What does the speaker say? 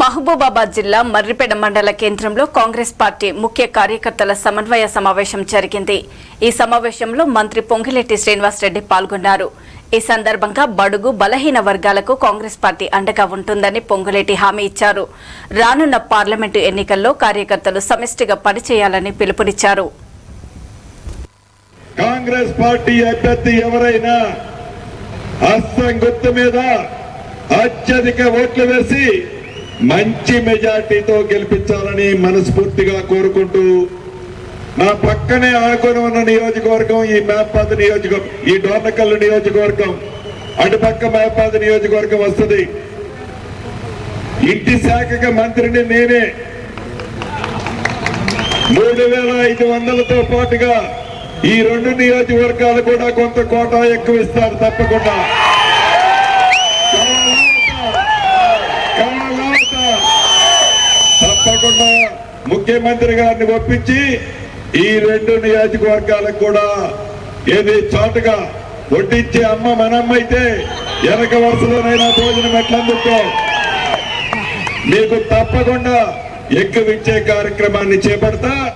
మహబూబాబాద్ జిల్లా మర్రిపేట మండల కేంద్రంలో కాంగ్రెస్ పార్టీ ముఖ్య కార్యకర్తల సమన్వయ సమావేశం జరిగింది. ఈ సమావేశంలో మంత్రి పొంగిరెడ్డి శ్రీనివాసరెడ్డి పాల్గొన్నారు. ఈ సందర్భంగా బడుగు బలహీన వర్గాలకు కాంగ్రెస్ పార్టీ అండగా ఉంటుందని పొంగులేటి హామీ ఇచ్చారు. రానున్న పార్లమెంటు ఎన్నికల్లో కార్యకర్తలు సమిష్టిగా పనిచేయాలని పిలుపునిచ్చారు. కాంగ్రెస్ పార్టీ అభ్యర్థి ఎవరైనా అస్సం గుర్తు మీద అత్యధిక ఓట్లు వేసి మంచి మెజార్టీతో గెలిపించాలని మనస్ఫూర్తిగా కోరుకుంటూ నా పక్కనే ఆనుకొని ఉన్న నియోజకవర్గం ఈ మేపాద నియోజకవర్గం ఈ డోర్నకల్లు నియోజకవర్గం. అటుపక్క మేపాద నియోజకవర్గం వస్తుంది. ఇంటి శాఖకి మంత్రిని నేనే. మూడు వేల ఐదు వందలతో పాటుగా ఈ రెండు నియోజకవర్గాలు కూడా కొంత కోటా ఎక్కువ ఇస్తారు తప్పకుండా. కాకుండా ముఖ్యమంత్రి గారిని ఒప్పించి ఈ రెండు నియోజకవర్గాలకు కూడా ఏది చాటుగా వడ్డించే అమ్మ మనమ్మ అయితే వెనక వరుసలోనైనా భోజనం ఎట్లా అందుకో మీకు తప్పకుండా ఎక్కువ ఇచ్చే కార్యక్రమాన్ని చేపడతా.